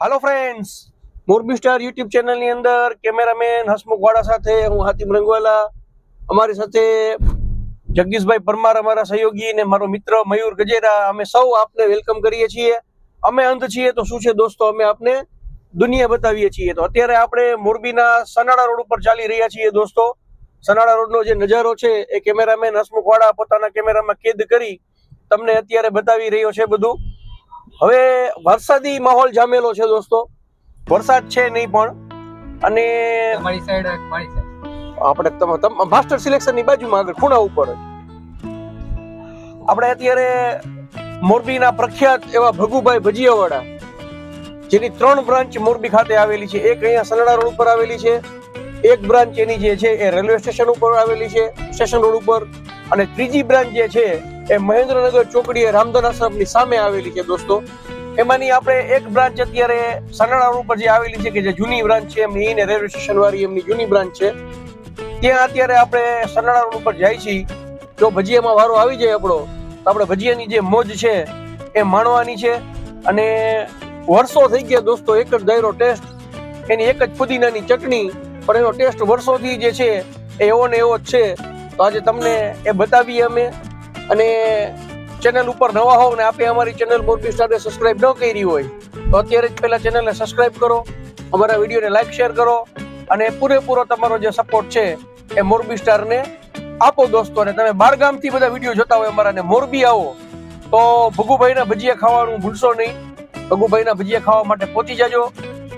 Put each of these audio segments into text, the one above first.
Hello friends Morbi star YouTube ચેનલની અંદર cameraman Hasmukh વાડા સાથે હું હાતિમ રંગવાલા. અમારી સાથે જગદીશભાઈ પરમાર અમારા સહયોગી અને મારો મિત્ર મયુર ગજેરા. અમે સૌ આપને વેલકમ કરીએ છીએ. અમે અંધ છીએ તો શું છે દોસ્તો? અમે આપને દુનિયા બતાવીએ છીએ. તો અત્યારે આપણે મોરબીના સનાળા રોડ ઉપર ચાલી રહ્યા છીએ દોસ્તો. સનાળા રોડનો જે નજારો છે, એ કેમેરામેન હસમુખ વાડા પોતાના કેમેરામાં કેદ કરી તમને અત્યારે બતાવી રહ્યો છે બધું. હવે વરસાદી માહોલ જામેલો છે દોસ્તો. વરસાદ છે નહીં પણ. અને તમારી સાઈડ મારી સાઈડ આપણે માસ્ટર સિલેક્શનની બાજુમાં આગળ ખૂણા ઉપર. આપણે અત્યારે મોરબીના પ્રખ્યાત એવા ભગુભાઈ ભજીયાવાળા જેની ત્રણ બ્રાન્ચ મોરબી ખાતે આવેલી છે. એક અહીંયા સનડા રોડ ઉપર આવેલી છે. એક બ્રાન્ચ એની જે છે એ રેલવે સ્ટેશન ઉપર આવેલી છે સ્ટેશન રોડ ઉપર. અને ત્રીજી બ્રાન્ચ જે છે એ મહેન્દ્રનગર ચોકડીએ રામધન આશ્રમની સામે આવેલી છે દોસ્તો. એમાંની આપણે એક બ્રાન્ચ અત્યારે સનાળા રોડ જે આવેલી છે કે જે જૂની બ્રાન્ચ છે, એમની ને રેલવે સ્ટેશન વાળી એમની જૂની બ્રાન્ચ છે. ત્યાં અત્યારે આપણે સનાળા રોડ ઉપર જાય છીએ. જો ભજીયામાં વારો આવી જાય આપણો, તો આપણે ભજીયાની જે મોજ છે એ માણવાની છે. અને વર્ષો થઈ ગયા દોસ્તો, એક જ દાયરો ટેસ્ટ, એની એક જ પુદીનાની ચટણી, પણ એનો ટેસ્ટ વર્ષોથી જે છે એ એવો ને એવો જ છે. તો આજે તમને એ બતાવીએ અમે. અને ચેનલ ઉપર નવા હોવ ને આપે અમારી ચેનલ મોરબી સ્ટારને સબસ્ક્રાઇબ ન કરી હોય, તો અત્યારે જ પહેલાં ચેનલને સબસ્ક્રાઇબ કરો, અમારા વિડીયોને લાઈક શેર કરો, અને પૂરેપૂરો તમારો જે સપોર્ટ છે એ મોરબી સ્ટારને આપો દોસ્તો, અને તમે બારગામથી બધા વીડિયો જોતા હોય અમારા ને મોરબી આવો, તો ભગુભાઈના ભજીયા ખાવાનું ભૂલશો નહીં, ભગુભાઈના ભજીયા ખાવા માટે પહોંચી જાજો.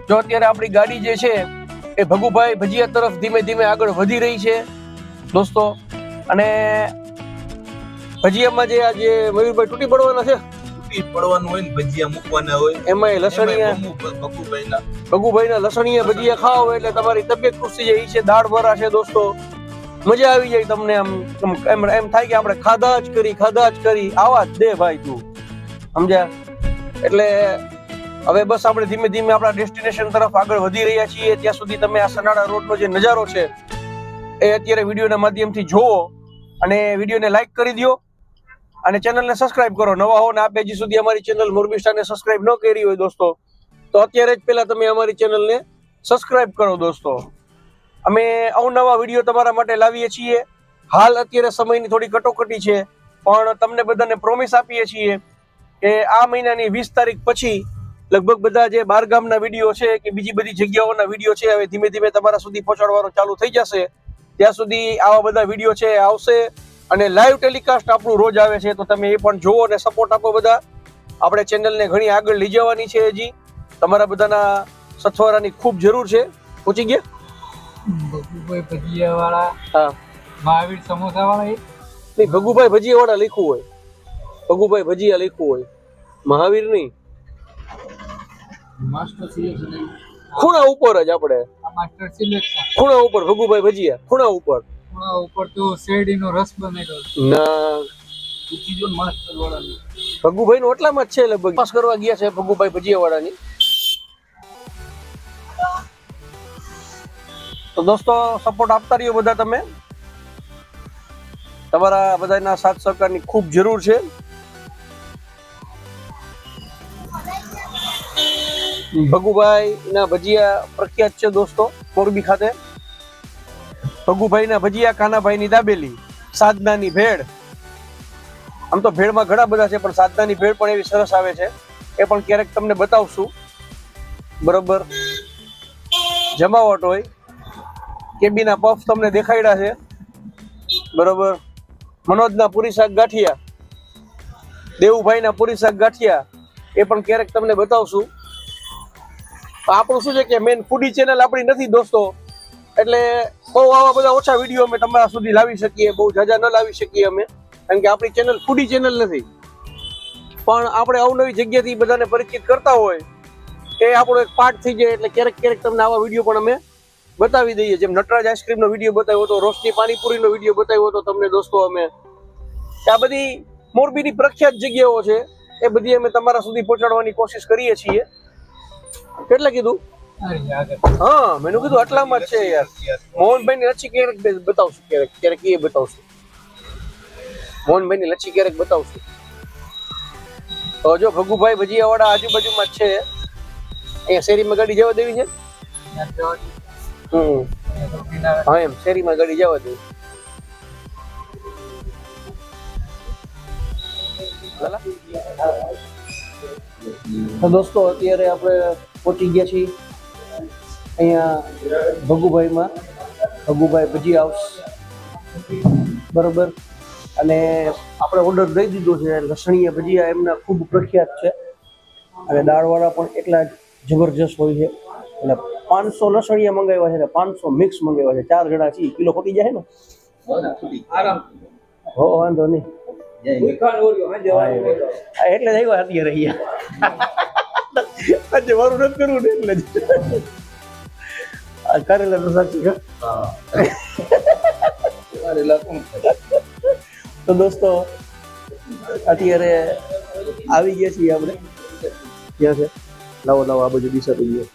જો અત્યારે આપણી ગાડી જે છે એ ભગુભાઈ ભજીયા તરફ ધીમે ધીમે આગળ વધી રહી છે, દોસ્તો, અને ભજીયામાં જે આ જે મયુરભાઈ તૂટી પડવાના છે? તૂટી પડવાનું હોય ને ભજીયા મૂકવાના હોય એમાં લસણીયા? બગુભાઈના. ભગુભાઈના લસણીયા ભજીયા ખાઓ એટલે તમારી તબિયત ખુશ થઈ જાય. છે દાળ ભરા છે દોસ્તો. મજા આવી જાય તમને આમ આમ- એમ એમ થાય કે આપણે ખાધા જ કરી ખાધા જ કરી. આવા જ દે ભાઈ તું. સમજ્યા? એટલે હવે બસ આપણે ધીમે ધીમે આપણા ડેસ્ટિનેશન તરફ આગળ વધી રહ્યા છીએ. ત્યાં સુધી તમે આ સનાડા રોડનો જે નજારો છે એ અત્યારે વિડીયોના માધ્યમથી જોવો અને વિડીયોને લાઈક કરી દો અને ચેનલને સબસ્ક્રાઇબ કરો. નવા હો ને આપ હજી સુધી અમારી ચેનલ મોરબી સ્ટારને સબસ્ક્રાઇબ ન કરી હોય દોસ્તો, તો અત્યારે જ પહેલાં તમે અમારી ચેનલને સબસ્ક્રાઇબ કરો દોસ્તો. અમે અવનવા વીડિયો તમારા માટે લાવીએ છીએ. હાલ અત્યારે સમયની થોડી કટોકટી છે, પણ તમને બધાને પ્રોમિસ આપીએ છીએ કે આ મહિનાની વીસ તારીખ પછી લગભગ બધા જે બારગામના વીડિયો છે કે બીજી બધી જગ્યાઓના વીડિયો છે, હવે ધીમે ધીમે તમારા સુધી પહોંચાડવાનું ચાલુ થઈ જશે. ત્યાં સુધી આવા બધા વીડિયો છે, આવશે. અને લાઈવ ટેલિકાસ્ટ આપણું રોજ આવે છે તો તમે એ પણ જુઓ અને સપોર્ટ આપો બધા. આપણે ચેનલને ઘણી આગળ લઈ જવાની છે હજી. તમારા બધાના સથવારાની ખૂબ જરૂર છે. પહોંચી ગયા? બકુભાઈ ભજીયા હા. મહાવીર સમોસાવાળા નહીં ભગુભાઈ ભજીયા વાળા લખ્યું હોય. ભગુભાઈ ભજીયા લખ્યું હોય. મહાવીર નહીં. ખૂણા ઉપર જ આપણે. ખૂણા ઉપર ભગુભાઈ ભજીયા ખૂણા ઉપર. ઉપર તો શેરડીનો રસ બનાવ્યો ના. પૂછી માસ્ટર વાળાની ભગુભાઈ નો એટલામાં જ છે લગભગ. પાસ કરવા ગયા છે ભગુભાઈ ભજીયા વાળાની તો દોસ્તો સપોર્ટ આપતા રહ્યો બધા તમે. તમારા બધાના સાથ સહકારની ખૂબ જરૂર છે. ભગુભાઈ ના ભજીયા પ્રખ્યાત છે દોસ્તો મોરબી ખાતે. ભગુભાઈ ના ભજીયા કાનાભાઈ ની દાબેલી, સાધનાની ભેળ. આમ તો ભેળમાં ઘણા બધા છે, પણ સાધનાની ભેળ પણ એવી સરસ આવે છે. એ પણ ક્યારેક તમને બતાવશું. બરોબર. જમાવટ હોય. કેબીના પફ તમને દેખાડ્યા છે. બરોબર. મનોજના પૂરી શાક ગાંઠિયા. દેવુભાઈના પૂરી શાક ગાંઠિયા. એ પણ ક્યારેક તમને બતાવશું. આપણું શું છે કે મેન ફૂડી ચેનલ આપણી નથી, દોસ્તો. એટલે બહુ આવા બધા ઓછા વીડિયો અમે તમારા સુધી લાવી શકીએ, બહુ જાજા ન લાવી શકીએ અમે, કારણ કે આપણી ચેનલ ફૂડી ચેનલ નથી. પણ આપણે અવનવી જગ્યાથી બધાને પરિચિત કરતા હોય, એ આપણો એક પાર્ટ થઈ જાય, એટલે ક્યારેક ક્યારેક તમને આવા વીડિયો પણ અમે બતાવી દઈએ. જેમ નટરાજ આઈસ્ક્રીમનો વીડિયો બતાવ્યો હતો, રોશની પાણીપુરીનો વીડિયો બતાવ્યો હતો તમને દોસ્તો અમે. આ બધી મોરબીની પ્રખ્યાત જગ્યાઓ છે, એ બધી અમે તમારા સુધી પહોંચાડવાની કોશિશ કરીએ છીએ. કેટલે કીધું હા મેં કીધું આટલામાં જ છે યાર. મોહનભાઈ ની લચ્છી ક્યારેક બતાવશું ક્યારેક ક્યારેક એ બતાવશું. મોહનભાઈ ની લચ્છી ક્યારેક બતાવશું. તો જો ભગુભાઈ ભજીયાવાળા આજુબાજુમાં છે. અહીંયા શેરીમાં ગાડી જવા દેવી છે? હમ. હા એમ. શેરીમાં ગાડી જવા દેવી. તો દોસ્તો અત્યારે આપણે પહોંચી ગયા છીએ. અહીંયા ભગુભાઈમાં. ભગુભાઈ ભજી હાઉસ બરોબર? અને આપણે ઓર્ડર દઈ દીધો છે, લસણીયા ભજીયા એમના ખૂબ પ્રખ્યાત છે. અને દાળવાળા પણ એટલા જબરજસ્ત હોય છે. એટલે પાંચસો લસણીયા મંગાવ્યા છે અને પાંચસો મિક્સ મંગાવ્યા છે. ચાર જણા છીએ. કિલો ખોટી જાય ને? હો, વાંધો નહીં. એટલે જ આવ્યા અત્યારે અહીંયા. આજે મારું નથી કરવું ને એટલે જ. કરેલા તો સાચી છે. તો દોસ્તો, અત્યારે આવી ગયા છીએ આપણે. ક્યાં છે? લાવો લાવો, આ બાજુ દિશા થઈ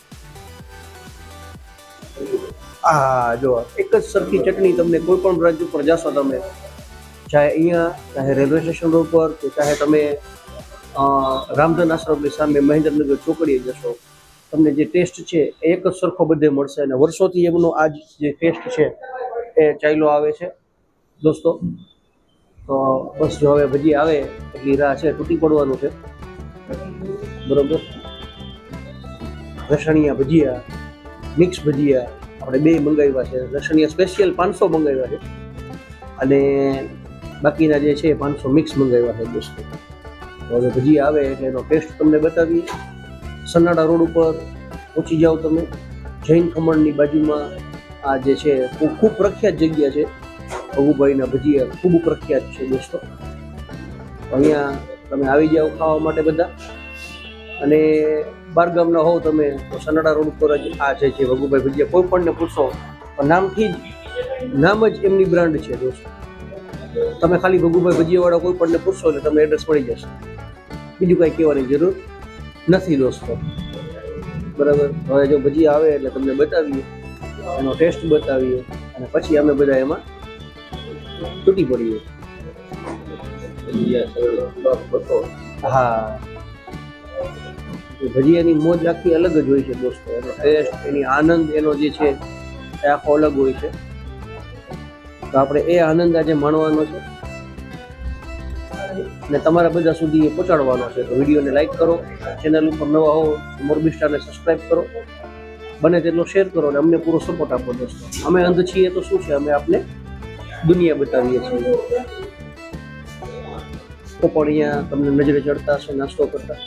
આ, જો, એક જ સરખી ચટણી તમને કોઈ પણ બ્રાન્ચ ઉપર જશો તમે, ચાહે અહીંયા, ચાહે રેલવે સ્ટેશન ઉપર કે ચાહે તમે રામધન આશ્રમની સામે મહેન્દ્રનગર ચોકડીએ જશો તમને જે ટેસ્ટ છે એ એક જ સરખો બધે મળશે અને વર્ષોથી એમનો આ જે ટેસ્ટ છે એ ચાલ્યો આવે છે. દોસ્તો, તો બસ જો હવે ભજી આવે એટલી રાહ છે તૂટી પડવાનું છે. બરોબર? લસણિયા ભજીયા, મિક્સ ભજીયા આપણે બે મંગાવ્યા છે. લસણિયા સ્પેશિયલ પાંચસો મંગાવ્યા છે. અને બાકીના જે છે પાંચસો મિક્સ મંગાવ્યા છે દોસ્તો. હવે ભજીયા આવે એટલે એનો ટેસ્ટ તમને બતાવીએ. સન્નાડા રોડ ઉપર પહોંચી જાઓ તમે. જૈન ખમણની બાજુમાં આ જે છે, ખૂબ પ્રખ્યાત જગ્યા છે. ભગુભાઈના ભજીયા ખૂબ પ્રખ્યાત છે દોસ્તો. અહીંયા તમે આવી જાઓ ખાવા માટે બધા. અને બારગામના હોવ તમે, તો સનાડા રોડ ઉપર જ આ જે છે, ભગુભાઈ ભજીયા કોઈ પણને પૂછો નામથી જ, નામ જ એમની બ્રાન્ડ છે દોસ્તો. તમે ખાલી ભગુભાઈ ભજીયાવાળા કોઈ પણને પૂછશો એટલે તમને એડ્રેસ મળી જશે. બીજું કાંઈ કહેવાની જરૂર નથી દોસ્તો. બરાબર? હવે જો ભજીયા આવે એટલે તમને બતાવીએ, એનો ટેસ્ટ બતાવીએ, અને પછી અમે બધા એમાં તૂટી પડીએ. હા. ભજીયાની મોજ આખી અલગ જ હોય છે દોસ્તો. એનો ટેસ્ટ એની આનંદ, એનો જે છે, એ આખો અલગ હોય છે. તો આપણે એ આનંદ આજે માણવાનો છે. અને તમારા બધા સુધી એ પહોંચાડવાનો છે. તો વિડીયોને લાઈક કરો, ચેનલ ઉપર નવા હો મોરબી સ્ટારને સબસ્ક્રાઈબ કરો, બને તેટલો શેર કરો અને અમને પૂરો સપોર્ટ આપો દોસ્તો. અમે અંધ છીએ તો શું છે? અમે આપને દુનિયા બતાવીએ છીએ. તો પણ અહીંયા તમને નજરે ચડતા હશે, નાસ્તો કરતા.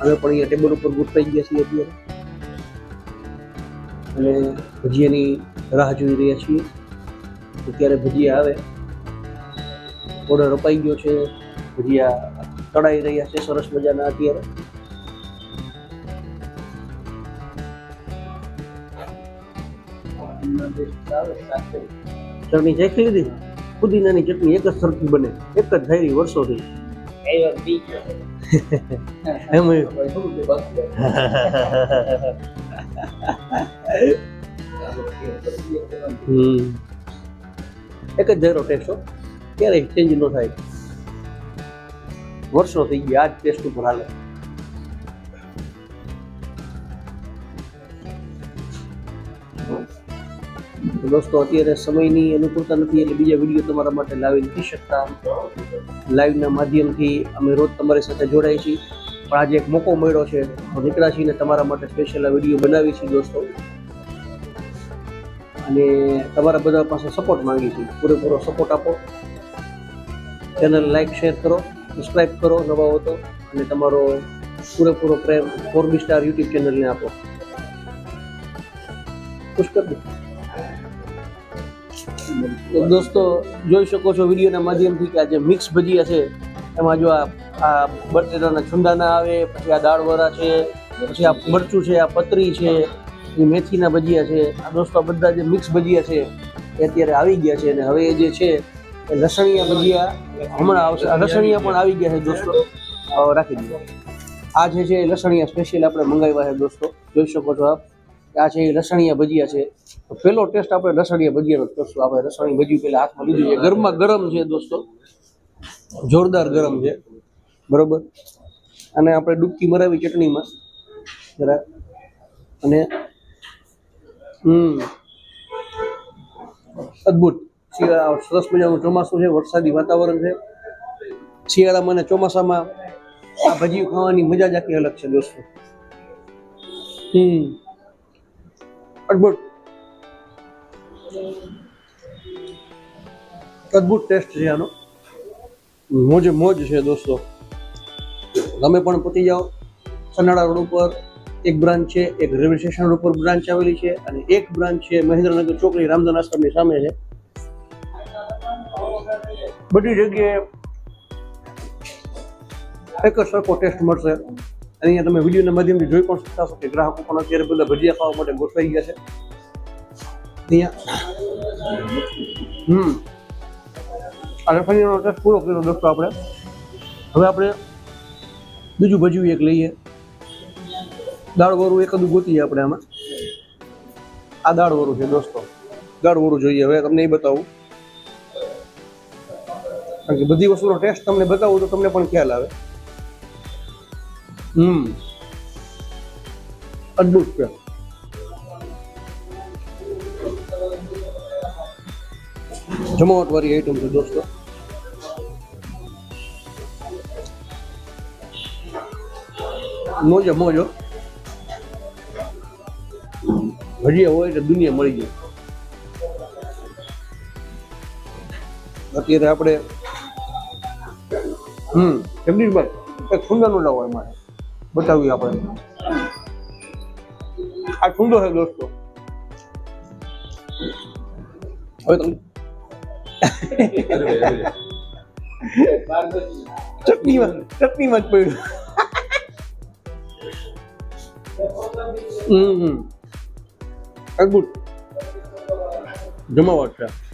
અમે પણ અહીંયા ટેબલ ઉપર ગોઠવાઈ ગયા છીએ અત્યારે. અને ભજીયાની રાહ જોઈ રહ્યા છીએ. તો ક્યારે ભજીયા આવે. ઓર્ડર અપાઈ ગયો છે. ભજીયા તળાઈ રહ્યા છે સરસ મજાના અત્યારે. ચટણી ચાખી લીધી પુદીનાની ચટણી એક જ સરખી બને એક જ થઈ. વર્ષોથી હમ. એક જ ધારો હો. ક્યારેય ચેન્જ ન થાય. વર્ષો થઈ ગયા આ જ ટેસ્ટ ઉપર હાલે. દોસ્તો, અત્યારે સમયની અનુકૂળતા નથી એટલે બીજા વીડિયો તમારા માટે લાવી નથી શકતા. લાઈવના માધ્યમથી અમે રોજ તમારી સાથે જોડાઈ છીએ. પણ આજે એક મોકો મળ્યો છે. તો નીકળ્યા છીએ તમારા માટે સ્પેશિયલ વીડિયો બનાવી છીએ દોસ્તો. અને તમારા બધા પાસે સપોર્ટ માંગી છીએ પૂરેપૂરો સપોર્ટ આપો. ચેનલ લાઈક શેર કરો. સબસ્ક્રાઈબ કરો, નવા હો અને તમારો પૂરેપૂરો પ્રેમ ફોરબી સ્ટાર યુટ્યુબ ચેનલને આપો ખુશ કરી. દોસ્તો, જોઈ શકો છો વિડીયોના માધ્યમથી કે આ જે મિક્સ ભજીયા છે, એમાં જો આ આ બટેટાના છુંદાના આવે, પછી આ દાળવરા છે, પછી આ મરચું છે, આ પતરી છે, એ મેથીના ભજીયા છે આ દોસ્તો બધા જે મિક્સ ભજીયા છે, એ અત્યારે આવી ગયા છે, અને હવે જે છે, એ લસણીયા ભજીયા હમણાં આવશે. લસણીયા પણ આવી ગયા છે દોસ્તો. રાખી દીધો. આ જે છે લસણીયા સ્પેશિયલ આપણે મંગાવ્યા છે દોસ્તો. જોઈ શકો છો આપ. આ છે લસણીયા ભજીયા છે. તો પહેલો ટેસ્ટ આપણે લસણિયા ભજીયાનો કરશું. આપણે લસણી ભજીયું પહેલાં હાથમાં લીધું છે. ગરમમાં ગરમ છે દોસ્તો. જોરદાર ગરમ છે. બરોબર? અને આપણે ડૂબકી મરાવી ચટણીમાં. બરાબર અને, હમ. અદ્ભુત. સરસ મજાનું ચોમાસું છે, વરસાદી વાતાવરણ છે. શિયાળામાં અને ચોમાસામાં આ ભજીયું ખાવાની મજા જ આખી અલગ છે દોસ્તો. હમ. અદભુત. અદભુત ટેસ્ટ છે આનો. મોજ મોજ છે દોસ્તો. તમે પણ પતી જાઓ. સનાળા રોડ ઉપર એક બ્રાન્ચ છે, એક રેલવે સ્ટેશન ઉપર બ્રાન્ચ આવેલી છે અને એક બ્રાન્ચ છે મહેન્દ્રનગર ચોકડી રામધન આશ્રમની સામે છે. બધી જગ્યાએ એક જ સરખો ટેસ્ટ મળશે. અહીંયા તમે વિડીયોના માધ્યમથી જોઈ પણ શકતા છો કે ગ્રાહકો પણ અત્યારે બધા ભજીયા ખાવા માટે ગોઠવાઈ ગયા છે. અહીંયા હમ. આ ટેસ્ટ પૂરો કર્યો દોસ્તો આપણે. હવે આપણે બીજું ભજ્યું એક લઈએ. દાળ એક બધું ગોતીએ આપણે આમાં. આ દાળ વરું છે દોસ્તો. દાળ વરું જોઈએ. હવે તમને એ બતાવું. કારણ કે બધી વસ્તુનો ટેસ્ટ તમને બતાવું તો તમને પણ ખ્યાલ આવે. હમ. અદ્ભુત છે. જમાવટ વાળી આઈટમ છે દોસ્તો. મોજો મોજો. ભજીયા હોય એટલે દુનિયા મળી જાય. અત્યારે આપણે હમ. જગદીશભાઈ એક સુંદરનું લાવો એમાં. બતાવ્યું આપણે. આ સુંદર છે દોસ્તો. હવે તમે ચટણીમાં ચટણીમાં જ પડ્યું. હમ અદ્ભુત જમાવટ છે.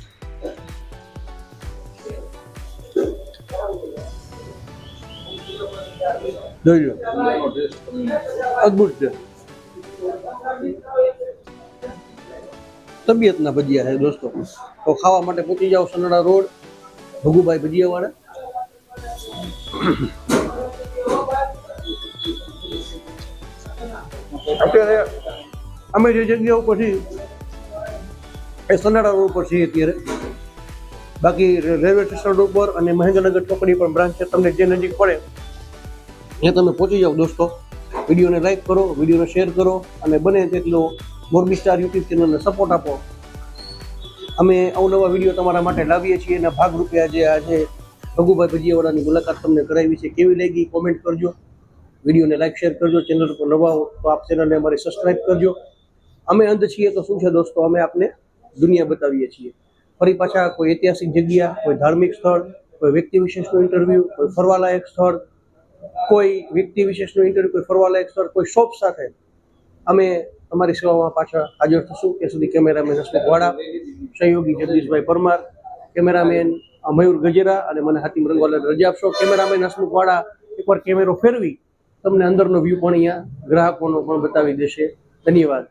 જોઈ લો. અદભુત છે. તબિયતના ભજીયા છે દોસ્તો. તો ખાવા માટે પહોંચી જાઓ સનડા રોડ. ભગુભાઈ ભજીયા વાળા અત્યારે અમે જે જગ્યા ઉપર છીએ એ સનાડા રોડ ઉપર છીએ અત્યારે. બાકી રેલવે સ્ટેશન ઉપર અને મહેન્દ્રનગર ચોકડી પણ બ્રાન્ચ છે. તમને જે નજીક પડે ત્યાં તમે પહોંચી જાઓ દોસ્તો, વિડીયોને લાઈક કરો, વિડીયોને શેર કરો અને બને તેટલો મોરબી સ્ટાર યુટ્યુબ ચેનલને સપોર્ટ આપો. અમે અવનવા વીડિયો તમારા માટે લાવીએ છીએ એના ભાગરૂપે આજે આજે ભગુભાઈ ભજીયાવાળાની મુલાકાત તમને કરાવી છે. કેવી લાગી કોમેન્ટ કરજો. વિડીયોને લાઈક શેર કરજો. ચેનલ પર નવા હો તો આપ ચેનલને અમારી સબસ્ક્રાઈબ કરજો. અમે અંધ છીએ તો શું છે દોસ્તો? અમે આપને દુનિયા બતાવીએ છીએ. ફરી પાછા કોઈ ઐતિહાસિક જગ્યા, કોઈ ધાર્મિક સ્થળ, કોઈ વ્યક્તિ વિશેષનું ઇન્ટરવ્યૂ કોઈ ફરવાલાયક સ્થળ કોઈ વ્યક્તિ વિશેષનું ઇન્ટરવ્યૂ કોઈ ફરવાલાયક સ્થળ, કોઈ શોપ સાથે અમે તમારી સેવામાં પાછા હાજર થશું. ત્યાં સુધી કેમેરામેન હસમુખ વાળા સહયોગી જગદીશભાઈ પરમાર, કેમેરામેન મયુર ગજેરા અને મને હાતિમ રંગવાલા રજા આપશો. કેમેરામેન હસમુખ વાળા એકવાર કેમેરો ફેરવી તમને અંદરનો વ્યૂ પણ અહીંયા ગ્રાહકોનો પણ બતાવી દેશે. ધન્યવાદ.